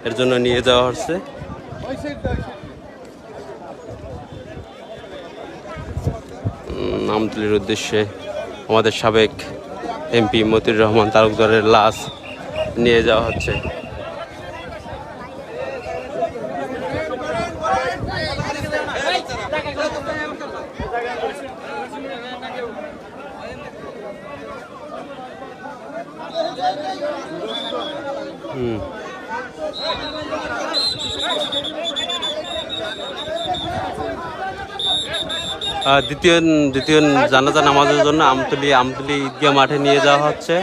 এর জন্য নিয়ে যাওয়া হচ্ছে। উম, নামতুলির উদ্দেশ্যে আমাদের সাবেক এমপি মতির রহমান তালুকদারের লাশ নিয়ে যাওয়া হচ্ছে। হুম। দ্বিতীয় দ্বিতীয় জানাজা নামাজের জন্য আমতলি আমতলি ঈদগাহ মাঠে নিয়ে যাওয়া হচ্ছে।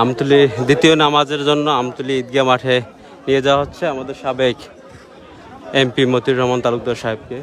আমতুলি দ্বিতীয় নামাজের জন্য আমতুলি ঈদগাহ মাঠে নিয়ে যাওয়া হচ্ছে আমাদের সাবেক এমপি মতির রহমান তালুকদার সাহেবকে।